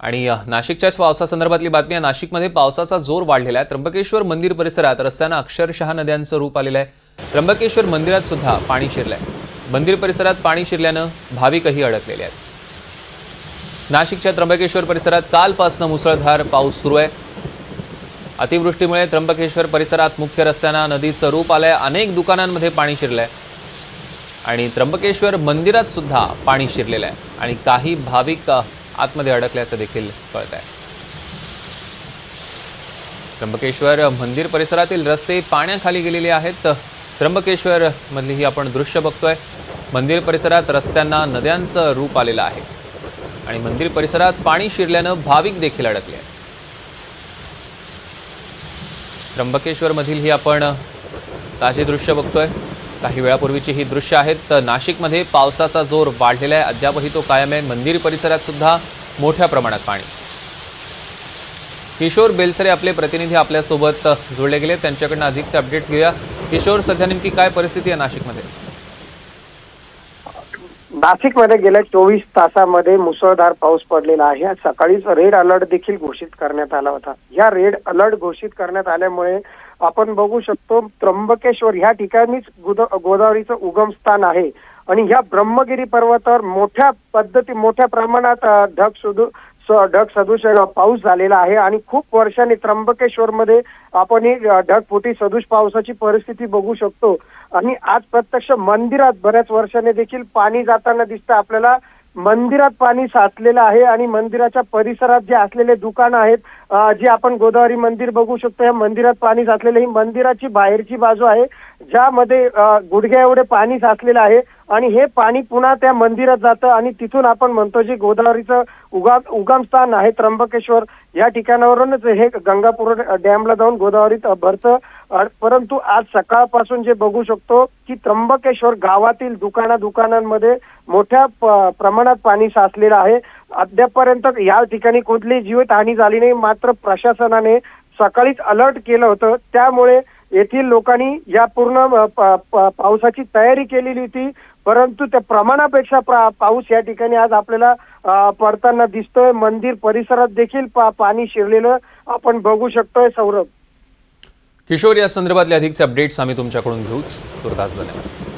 आणि नाशिकच्याच पावसासंदर्भातली बातमी आहे. नाशिकमध्ये पावसाचा जोर वाढलेला आहे. त्र्यंबकेश्वर मंदिर परिसरात रस्त्यांना अक्षरशः नद्यांचं रूप आलेलं आहे. त्र्यंबकेश्वर मंदिरात सुद्धा पाणी शिरलंय. मंदिर परिसरात पाणी शिरल्यानं भाविकही अडकलेले आहेत. नाशिकच्या त्र्यंबकेश्वर परिसरात कालपासनं मुसळधार पाऊस सुरू आहे. अतिवृष्टीमुळे त्र्यंबकेश्वर परिसरात मुख्य रस्त्यांना नदीचं रूप आलंय. अनेक दुकानांमध्ये पाणी शिरलंय. आणि त्र्यंबकेश्वर मंदिरात सुद्धा पाणी शिरलेलं आहे. आणि काही भाविक आतमध्ये अडकल्याचं देखील कळत आहे. त्र्यंबकेश्वर मंदिर परिसरातील रस्ते पाण्याखाली गेलेले आहेत. त्र्यंबकेश्वर मधली ही आपण दृश्य बघतोय. मंदिर परिसरात रस्त्यांना नद्यांचं रूप आलेलं आहे. आणि मंदिर परिसरात पाणी शिरल्यानं भाविक देखील अडकले आहेत. त्र्यंबकेश्वर मधील ही आपण ताजे दृश्य बघतोय. काही वेळापूर्वीची ही दृश्य आहेत तर नाशिकमध्ये पावसाचा जोर वाढलेला आहे. अद्यापही तो कायम आहे. मंदिर परिसरात सुद्धा मोठ्या प्रमाणात पाणी. किशोर बेलसरे आपले प्रतिनिधी आपल्यासोबत जोडले गेले. त्यांच्याकडनं अधिकचे अपडेट्स घेऊया. किशोर सध्या नेमकी काय परिस्थिती आहे नाशिकमध्ये? नाशिकमध्ये गेल्या चोवीस तासामध्ये मुसळधार पाऊस पडलेला आहे. सकाळीच रेड अलर्ट देखील घोषित करण्यात आला होता. या रेड अलर्ट घोषित करण्यात आल्यामुळे आपण बघू शकतो त्र्यंबकेश्वर ह्या ठिकाणीच गोदावरीचं उगम स्थान आहे. आणि ह्या ब्रह्मगिरी पर्वतावर मोठ्या पद्धती मोठ्या प्रमाणात ढग सुधू ढग सदृश पाऊस झालेला आहे आणि खूप वर्षांनी त्र्यंबकेश्वर मध्ये आपण ही ढगफुटी सदृश पावसाची परिस्थिती बघू शकतो. आणि आज प्रत्यक्ष मंदिरात बऱ्याच वर्षाने देखील पाणी जाताना दिसतं. आपल्याला मंदिरात पाणी साचलेलं आहे आणि मंदिराच्या परिसरात जे असलेले दुकानं आहेत जे आपण गोदावरी मंदिर बघू शकतो या मंदिरात पाणी साचलेलं ही मंदिराची बाहेरची बाजू आहे ज्यामध्ये गुडघ्या एवढे पाणी साचलेलं आहे. आणि हे पाणी पुन्हा त्या मंदिरात जातं आणि तिथून आपण म्हणतो जे गोदावरीचं उगा उगम स्थान आहे त्र्यंबकेश्वर या ठिकाणावरूनच हे गंगापूर डॅमला जाऊन गोदावरीत भरतं. परंतु आज सकाळपासून जे बघू शकतो की त्र्यंबकेश्वर गावातील दुकाना दुकानांमध्ये मोठ्या प- प्रमाणात पाणी साचलेलं आहे. अद्यापपर्यंत या ठिकाणी कुठली जीवित हानी झाली नाही. मात्र प्रशासनाने सकाळीच अलर्ट केलं होतं. त्यामुळे येथील लोकांनी या पूर्ण प- पावसाची तयारी केलेली होती. परंतु त्या प्रमाणापेक्षा पाऊस या ठिकाणी आज आपल्याला पडताना दिसतोय. मंदिर परिसरात देखील पा- पाणी शिरलेलं आपण बघू शकतोय सौरभ. किशोर या संदर्भातले अधिकचे अपडेट्स आम्ही तुमच्याकडून घेऊच. तुर्तास धन्यवाद.